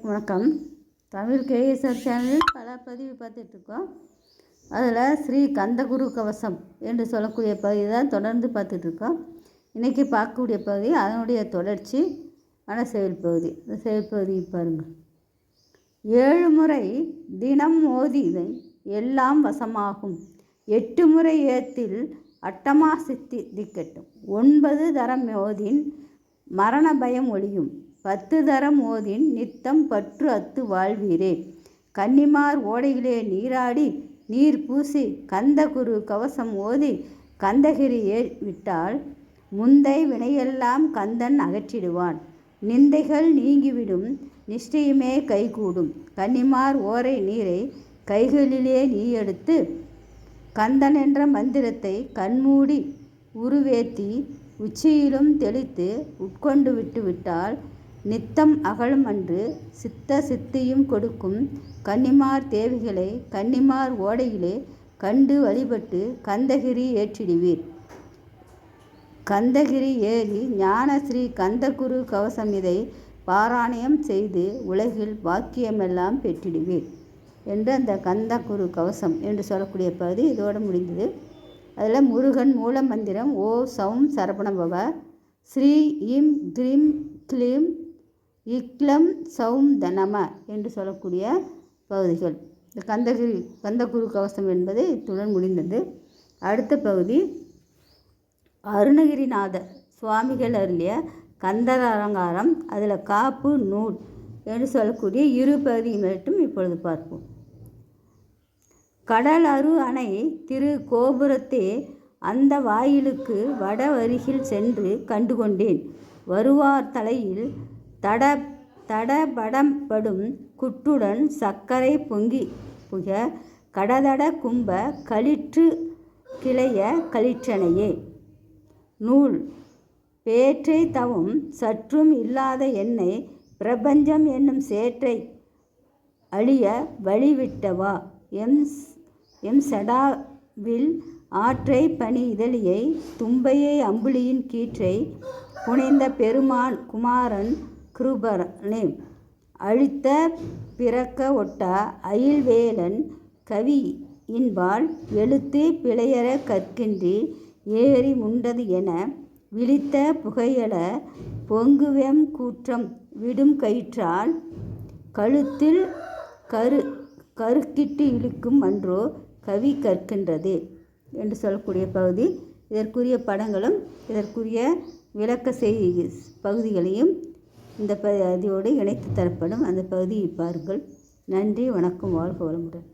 வணக்கம். தமிழ் கேஎஸ்ஆர் சேனலில் பல பதிவு பார்த்துட்ருக்கோம். அதில் ஸ்ரீ கந்தகுரு கவசம் என்று சொல்லக்கூடிய பகுதி தான் தொடர்ந்து பார்த்துட்ருக்கோம். இன்றைக்கி பார்க்கக்கூடிய பகுதி அதனுடைய தொடர்ச்சி ஆன செயல் பகுதி. இந்த செயல் பகுதி பாருங்கள். ஏழு முறை தினம் ஓதி எல்லாம் வசமாகும். எட்டு முறை ஏத்தில் அட்டமா சித்தி திக்கட்டும். ஒன்பது தரம் ஓதின் மரண பயம் ஒழியும். பத்து தரம் ஓதின் நித்தம் பற்று அத்து வாழ்வீரே. கன்னிமார் ஓடையிலே நீராடி நீர் பூசி கந்தகுரு கவசம் ஓதி கந்தகிரி ஏ விட்டால் முந்தை வினையெல்லாம் கந்தன் அகற்றிடுவான். நிந்தைகள் நீங்கிவிடும் நிஷ்டையுமே கைகூடும். கன்னிமார் ஓரை நீரை கைகளிலே நீ எடுத்து கந்தன் என்ற மந்திரத்தை கண்மூடி உருவேத்தி உச்சியிலும் தெளித்து உட்கொண்டு விட்டுவிட்டால் நித்தம் அகலும் அன்று சித்த சித்தியும் கொடுக்கும் கன்னிமார் தேவிகளை கன்னிமார் ஓடையிலே கண்டு வழிபட்டு கந்தகிரி ஏற்றிடுவீர். கந்தகிரி ஏறி ஞானஸ்ரீ கந்தகுரு கவசம் இதை பாராயணம் செய்து உலகில் பாக்கியமெல்லாம் பெற்றிடுவீர் என்று அந்த கந்தகுரு கவசம் என்று சொல்லக்கூடிய பகுதி இதோடு முடிந்தது. அதில் முருகன் மூல மந்திரம் ஓ சௌம் சரபணபவ ஸ்ரீ இம் கிரீம் கிளீம் இக்லம் சௌம் தனம என்று சொல்லக்கூடிய பகுதிகள் இந்த கந்தகிரி கந்தகுரு கவசம் என்பது இத்துடன் முடிந்தது. அடுத்த பகுதி அருணகிரிநாதர் சுவாமிகள் அருளிய கந்தர் அலங்காரம் அதில் காப்பு நூல் என்று சொல்லக்கூடிய இரு பகுதி மட்டும் இப்பொழுது பார்ப்போம். கடல் அரு அணை திரு கோபுரத்தே அந்த வாயிலுக்கு வட அருகில் சென்று கண்டுகொண்டேன். வருவார் தலையில் தட தடபடம்படும் குட்டுடன் சர்க்கரை பொங்கி புக கடதட கும்ப களிற்று கிளைய களிற்றனையே. நூல் பேற்றை தவும் சற்றும் இல்லாத என்னை பிரபஞ்சம் என்னும் சேற்றை அழிய வழிவிட்டவா? எம் எம் சடாவில் ஆற்றை பனி இதழியை தும்பையை அம்புலியின் கீற்றை புனைந்த பெருமான் குமாரன் கிருபரனே அழித்த பிறக்க ஒட்டா அயில்வேலன் கவி இன்பால் எழுத்து பிழையற கற்கின்றி ஏறி முண்டது என விழித்த புகையல பொங்குவெம் கூற்றம் விடும் கயிற்றால் கழுத்தில் கரு கருக்கிட்டு இழுக்கும் அன்றோ கவி கற்கின்றது என்று சொல்லக்கூடிய பகுதி. இதற்குரிய படங்களும் இதற்குரிய விளக்க செய் பகுதிகளையும் இந்த பகுதியோடு இணைத்து தரப்படும் அந்த பகுதியை பாருங்கள். நன்றி வணக்கம் வாழ்க வளமுடன்.